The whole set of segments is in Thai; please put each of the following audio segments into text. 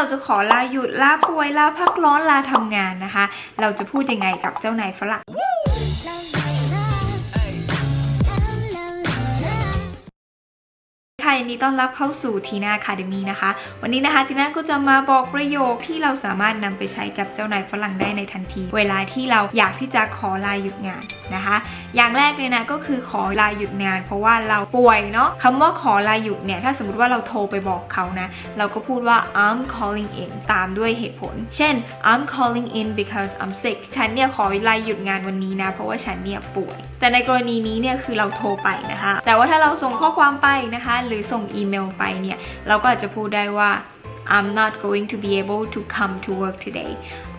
เราจะขอลาหยุดลาป่วยลาพักร้อนลาทำงานนะคะ เราจะพูดยังไงกับเจ้านายฝรั่ง ค่ะยินดีต้อนรับเข้าสู่ทีน่าคาเดมีนะคะ วันนี้นะคะทีน่าก็จะมาบอกประโยคที่เราสามารถนำไปใช้กับเจ้านายฝรั่งได้ในทันที เวลาที่เราอยากที่จะขอลาหยุดงานนะคะ อย่างแรกเลยนะก็คือขอลาหยุดงาน เพราะว่าเราป่วยเนาะคำว่าขอลาหยุดเนี่ยถ้าสมมติว่าเราโทรไปบอกเขานะ เราก็พูดว่า I'm calling in ตามด้วยเหตุผล เช่น I'm calling in because I'm sick ฉันเนี่ยขอลาหยุดงานวันนี้นะ เพราะว่าฉันเนี่ยป่วย แต่ในกรณีนี้เนี่ยคือเราโทรไปนะคะ แต่ว่าถ้าเราส่งข้อความไปนะคะหรือส่งอีเมลไปเนี่ย เราก็อาจจะพูดได้ว่า I'm not going to be able to come to work today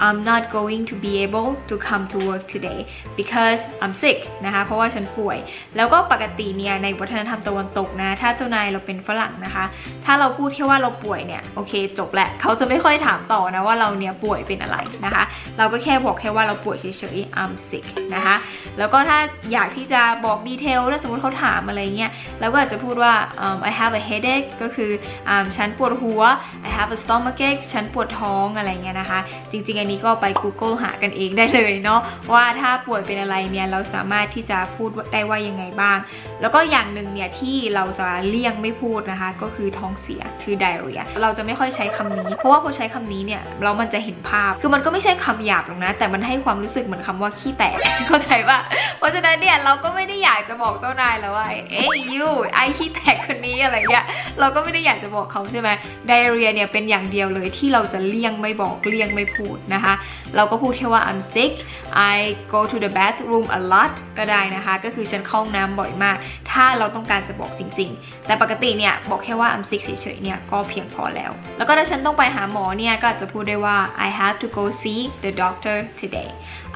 I'm not going to be able to come to work today because I'm sick นะคะ เพราะว่าฉันป่วย แล้วก็ปกติเนี่ยในวัฒนธรรมตะวันตกนะ ถ้าเจ้านายเราเป็นฝรั่งนะคะ ถ้าเราพูดแค่ว่าเราป่วยเนี่ย โอเคจบแหละ เขาจะไม่ค่อยถามต่อนะว่าเราเนี่ยป่วยเป็นอะไรนะคะ เราก็แค่บอกแค่ว่าเราป่วยเฉยๆ I'm sick นะคะ แล้วก็ถ้าอยากที่จะบอกดีเทลถ้าสมมติเขาถามอะไรเงี้ย เราก็อาจจะพูดว่า um, I have a headache ก็คืออมฉันปวดหัว I have a stomachache ฉันปวดท้องอะไรเงี้ยนะคะ จริงๆอันนี้ก็ไป Google หากันเองได้เลยเนาะว่าถ้าป่วยเป็นอะไรเนี่ยเราสามารถที่จะพูดได้ว่ายังไงบ้าง แล้วก็อย่างหนึ่งเนี่ยที่เราจะเลี่ยงไม่พูดนะคะ ก็คือท้องเสียคือ diarrhea เราจะไม่ค่อยใช้คำนี้ เพราะว่าพอใช้คำนี้เนี่ยเรามันจะเห็นภาพ คือมันก็ไม่ใช่คำหยาบหรอกนะ แต่มันให้ความรู้สึกเหมือนคำว่าขี้แตกเข้าใจปะ เพราะฉะนั้นเนี่ยเราก็ไม่ได้อยากจะบอกเจ้านายแล้วว่าเอ้ยยูไอขี้แตกคนนี้อะไรเงี้ยเราก็ไม่ได้อยากจะบอกเขาใช่ไหม diarrhea เนี่ยเป็นอย่างเดียวเลยที่เราจะเลี่ยงไม่บอกเลี่ยงไม่พูดนะคะ เราก็พูดแค่ว่า I'm sick I go to the bathroom a lot ก็ได้นะคะ ก็คือฉันเข้าห้องน้ำบ่อยมาก ถ้าเราต้องการจะบอกจริง ๆ แต่ปกติเนี่ยบอกแค่ว่า I'm sick เฉยๆเนี่ยก็เพียงพอแล้ว แล้วก็ถ้าฉันต้องไปหาหมอเนี่ยก็อาจจะพูดได้ว่า I have to go see the doctor today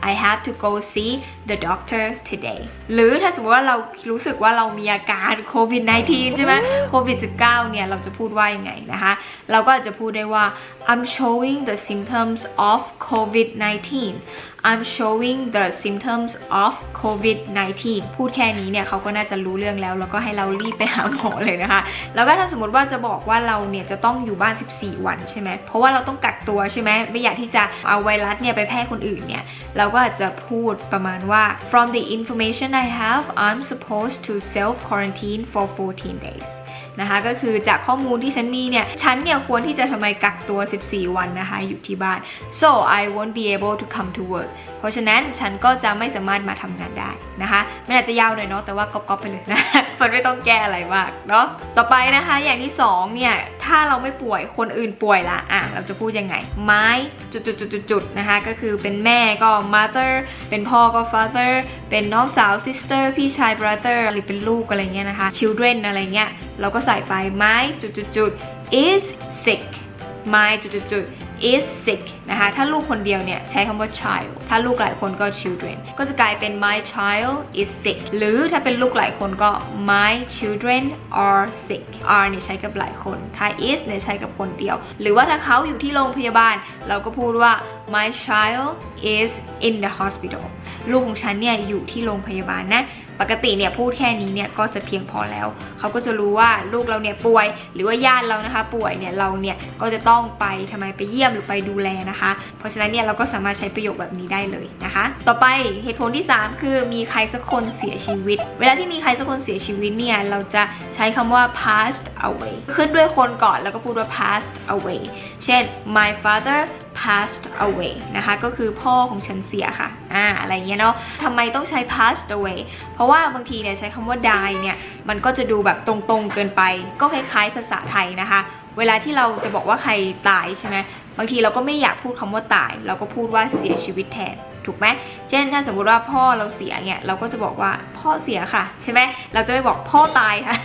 I have to go see the doctor today หรือถ้าสมมติว่าเรารู้สึกว่าเรามีอาการโควิด -19 ใช่ไหมโควิด -19 เนี่ย เราจะพูดว่ายังไงนะคะ เราก็อาจจะพูดได้ว่า I'm showing the symptoms of COVID-19 I'm showing the symptoms of COVID-19 พูดแค่นี้เนี่ยเขาก็น่าจะรู้เรื่องแล้ว แล้วก็ให้เรารีบไปหาหมอเลยนะคะ แล้วก็ถ้าสมมติว่าจะบอกว่าเราเนี่ยจะต้องอยู่บ้าน 14 วันใช่ไหม เพราะว่าเราต้องกักตัวใช่ไหม ไม่อยากที่จะเอาไวรัสเนี่ยไปแพร่คนอื่นเนี่ย เราก็อาจจะพูดประมาณว่า from the information I have I'm supposed to self quarantine for 14 days นะคะก็คือจากข้อมูลที่ฉันมีเนี่ยฉันเนี่ยควรที่จะทำไมกักตัว 14 วันนะคะอยู่ที่บ้าน so I won't be able to come to work เพราะฉะนั้นฉันก็จะไม่สามารถมาทำงานได้นะคะมันอาจจะยาวหน่อยเนาะแต่ว่าก๊อปๆไปเลยนะมันไม่ต้องแก้อะไรมากเนาะต่อไปนะคะอย่างที่2เนี่ย ถ้าเราไม่ป่วยคนอื่นป่วยละอะเราจะพูดยังไง ไม้จุดๆๆๆนะคะ ก็คือเป็นแม่ก็ mother เป็นพ่อก็ father เป็นน้องสาว sister พี่ชาย brother หรือเป็นลูกอะไรเงี้ยนะคะ children อะไรเงี้ยเราก็ใส่ไปไม้จุดๆๆ is sick ไม้จุดๆๆ is sick นะคะ ถ้าลูกคนเดียวเนี่ยใช้คำว่า child ถ้าลูกหลายคนก็ children ก็จะกลายเป็น my child is sick หรือถ้าเป็นลูกหลายคนก็ my children are sick are เนี่ยใช้กับหลายคนถ้า is เนี่ยใช้กับคนเดียว หรือว่าถ้าเขาอยู่ที่โรงพยาบาล เราก็พูดว่า my child is in the hospital ลูกของฉันเนี่ยอยู่ที่โรงพยาบาลนะ ปกติเนี่ยพูดแค่นี้เนี่ยก็จะเพียงพอแล้ว เขาก็จะรู้ว่าลูกเราเนี่ยป่วย หรือว่าญาติเรานะคะ ป่วยเนี่ยเราเนี่ยก็จะต้องไปทำไมไปเยี่ยมหรือไปดูแลนะคะ เพราะฉะนั้นเนี่ยเราก็สามารถใช้ประโยคแบบนี้ได้เลยนะคะ ต่อไปเหตุผลที่ 3 คือมีใครสักคนเสียชีวิต เวลาที่มีใครสักคนเสียชีวิตเนี่ยเราจะใช้คำว่า passed away ขึ้นด้วยคนก่อนแล้วก็พูดว่า passed away เช่น my father passed away นะคะ ก็คือพ่อของฉันเสียค่ะ อ่า อะไรเงี้ยเนาะทำไมต้องใช้ passed away เพราะว่าบางทีเนี่ยใช้คำว่า die เนี่ย มันก็จะดูแบบตรงๆเกินไป ก็คล้ายๆภาษาไทยนะคะ เวลาที่เราจะบอกว่าใครตายใช่ไหมบางทีเราก็ไม่อยากพูดคำว่าตาย เราก็พูดว่าเสียชีวิตแทนถูกไหมเช่นถ้าสมมติว่าพ่อเราเสียเนี่ยเราก็จะบอกว่าพ่อเสียค่ะ ใช่ไหมเราจะไม่บอกพ่อตายค่ะ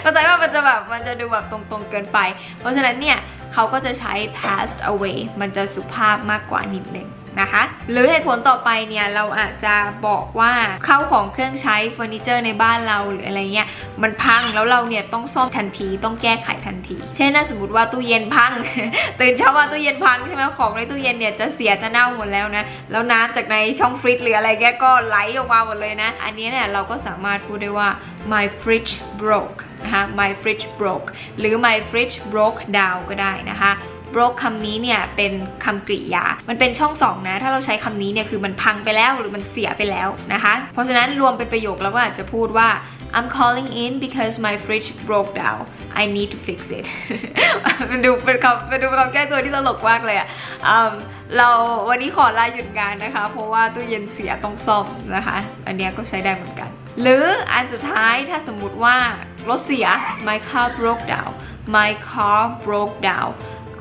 เข้าใจว่ามันจะแบบมันจะดูแบบตรงๆเกินไป เพราะฉะนั้นเนี่ย เขาก็จะใช้ passed away มันจะสุภาพมากกว่านิดนึง นะคะ หรือเหตุผลต่อไปเนี่ยเราอาจจะบอกว่าเข้าของเครื่องใช้เฟอร์นิเจอร์ในบ้านเราหรืออะไรเงี้ยมันพังแล้วเราเนี่ยต้องซ่อมทันทีต้องแก้ไขทันที เช่นถ้าสมมติว่าตู้เย็นพังตื่นเช้ามาตู้เย็นพังใช่ไหมของในตู้เย็นเนี่ยจะเสียจะเน่าหมดแล้วนะแล้วน้ำจากในช่องฟรีซหรืออะไรแกก็ไหลออกมาหมดเลยนะ อันนี้เนี่ยเราก็สามารถพูดได้ว่า my fridge broke นะคะ my fridge broke หรือ my fridge broke down ก็ได้นะคะ broke คำนี้เนี่ยเป็นคำกริยา มันเป็นช่องสองนะ ถ้าเราใช้คำนี้เนี่ยคือมันพังไปแล้วหรือมันเสียไปแล้วนะคะ เพราะฉะนั้นรวมเป็นประโยคแล้วก็อาจจะพูดว่า I'm calling in because my fridge broke down I need to fix it มันดูเป็นคำเป็นดูเป็นคำแก้ตัวที่ตลกมากเลยอะเราวันนี้ขอลาหยุดงานนะคะ เพราะว่าตู้เย็นเสียต้องซ่อมนะคะ อันนี้ก็ใช้ได้เหมือนกัน หรืออันสุดท้ายถ้าสมมุติว่ารถเสีย my car broke down my car broke down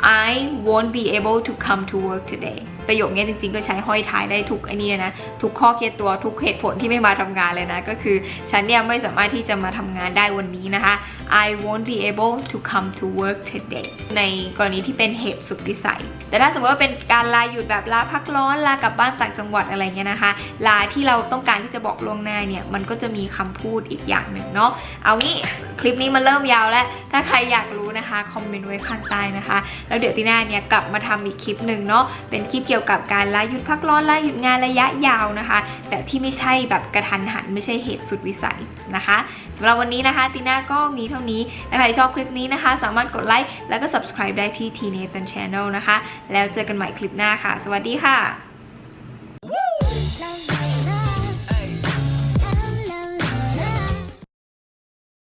I won't be able to come to work today ประโยคนี้จริงๆ ก็ใช้ห้อยท้ายได้ทุกไอ้นี่นะ ทุกข้อเคียร์ตัวทุกเหตุผลที่ไม่มาทำงานเลยนะ ก็คือฉันเนี่ยไม่สามารถที่จะมาทำงานได้วันนี้นะคะ I won't be able to come to work today ในกรณีที่เป็นเหตุสุดวิสัย แต่ถ้าสมมติว่าเป็นการลาหยุดแบบลาพักร้อนลากลับบ้านต่างจังหวัดอะไรเงี้ยนะคะ ลาที่เราต้องการที่จะบอกล่วงหน้าเนี่ย มันก็จะมีคำพูดอีกอย่างหนึ่งเนาะ เอางี้คลิปนี้มันเริ่มยาวแล้ว ถ้าใครอยากรู้ นะคะคอมเมนต์ไว้ข้างใต้นะคะ แล้วเดี๋ยวตีน่าเนี่ยกลับมาทำอีกคลิปหนึ่งเนาะเป็นคลิปเกี่ยวกับการลาหยุดพักร้อนลาหยุดงานระยะยาวนะคะแบบที่ไม่ใช่แบบกระทันหันไม่ใช่เหตุสุดวิสัยนะคะสำหรับวันนี้นะคะตีน่าก็มีเท่านี้ถ้าใครชอบคลิปนี้นะคะ สามารถกดไลค์แล้วก็ subscribe ได้ที่ T Nathan Channel นะคะ แล้วเจอกันใหม่คลิปหน้าค่ะ สวัสดีค่ะ